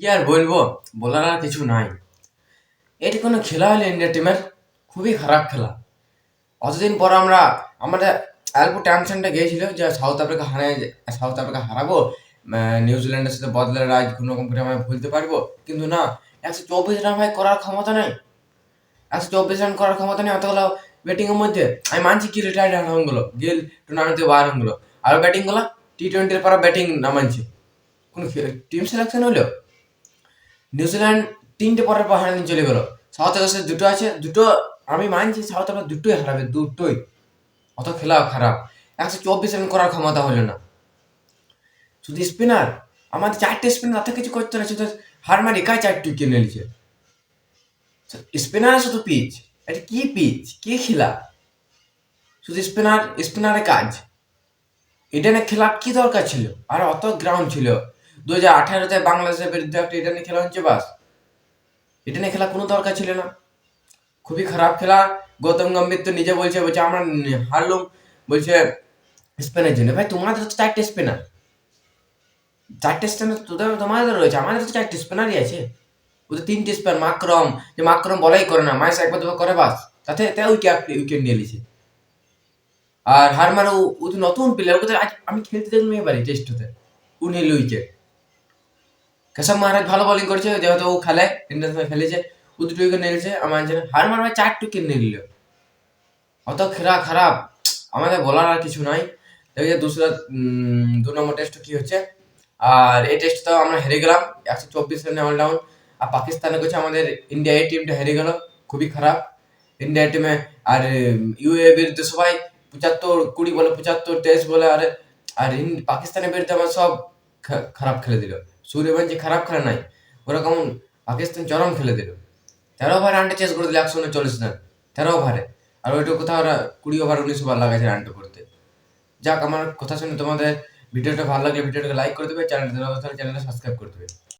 কি আর বলব বলার আর কিছু নাই এটি কোনো খেলা হলো ইন্ডিয়া টিমের খুবই খারাপ খেলা অতদিন পর আমরা আমাদের অল্প টেনশনটা গিয়েছিল যে সাউথ আফ্রিকা হারে সাউথ আফ্রিকা হারাবো নিউজিল্যান্ডের সাথে বদলের রাজ কোনো রকম করে আমরা ভুলতে পারব কিন্তু না একশো চব্বিশ রান ভাই করার ক্ষমতা নেই একশো চব্বিশ রান করার ক্ষমতা নেই অতগুলো ব্যাটিংয়ের মধ্যে আমি মানছি কি রিটায়ার্ড রানগুলো গিল টুর্নামেন্ট থেকে বারগুলো আর ব্যাটিংগুলো টি টোয়েন্টির পর ব্যাটিং না মানছি কোন টিম সিলেকশন হলো নিউজিল্যান্ড তিনটে পরের পর হারানি চলে গেল। সাউথ আফ্রিকা দুটো আছে, দুটো আমি মানছি সাউথ আফ্রিকা দুটোই হারাবে, দুটোই। অত খেলা খারাপ। একশো চব্বিশ রান করার ক্ষমতা হলো না। শুধু স্পিনার আমাদের চারটে স্পিনার তাতে কিছু করতে না, শুধু হারমান একাই চারটে কিনে নিয়েছে। স্পিনার শুধু পিচ এটা কি পিচ কি খেলা? শুধু স্পিনার স্পিনারের কাজ। ইডেনে খেলা কি দরকার ছিল? আর অত গ্রাউন্ড ছিল। দু হাজার আঠারোতে বাংলাদেশের বিরুদ্ধে একটা ইডেনে খেলা হচ্ছে বাস। ইডেনে খেলা কোনো দরকার ছিল না। খুবই খারাপ খেলা। গৌতম গম্ভীর তো নিজে বলছে বলছে আমরা হারলুম। বলছে, স্পেনের জন্য। ভাই, তোমাদের তো চারটে স্পিনার। চারটে স্পিনার তোদের তোমাদের রয়েছে। আমাদের তো চারটে স্পিনারই আছে। ওদের তিনটে স্পিনার, মাকরম। যে মাকরম বলাই করে না, মাইস একবার দুবার করে বাস। তাতে তাই উইকেট উইকেট নিয়ে নিয়েছে আর হারমান ও তো নতুন প্লেয়ার ওকে আমি খেলতে দেখলাম এবারে টেস্টতে ও নিল উইকেট কেশব মহারাজ ভালো বোলিং করেছে, যেহেতু ও খেলে ইন্টারন্যাশনাল খেলেছে, ও দুটো উইকেট নিয়েছে আমার জানা হারমান ভাই চার উইকেট নিয়ে নিল। অত খেলা খারাপ, আমাদের বলার আর কিছু নাই। দেখে দুসরা দু নম্বর টেস্ট কি হচ্ছে। আর এই টেস্ট তো আমরা হেরে গেলাম, একশো চব্বিশ রানে অল ডাউন আর পাকিস্তানে করছে আমাদের ইন্ডিয়া এই টিমটা হেরে গেল, খুবই খারাপ। ইন্ডিয়া টিমে আর ইউএ বিরুদ্ধে সবাই পঁচাত্তর, কুড়ি বলে পঁচাত্তর তেইশ বলে, আর আর পাকিস্তানের বিরুদ্ধে আমার সব খারাপ খেলে দিল। সূর্যবংশী খারাপ খেলে নাই, ওরা কেমন পাকিস্তান চরম খেলে দিল। তেরো ওভার রানটা চেস করে দিল একশো উনচল্লিশ রান, তেরো ওভারে। আর ওইটা কোথাও ওরা কুড়ি ওভার, উনিশ ওভার লাগাইছে রানটা করতে। যাক, আমার কথা শুনে তোমাদের ভিডিওটা ভালো লাগলে ভিডিওটাকে লাইক করে দেবে চ্যানেলটা চ্যানেলটা সাবস্ক্রাইব করে দেবে।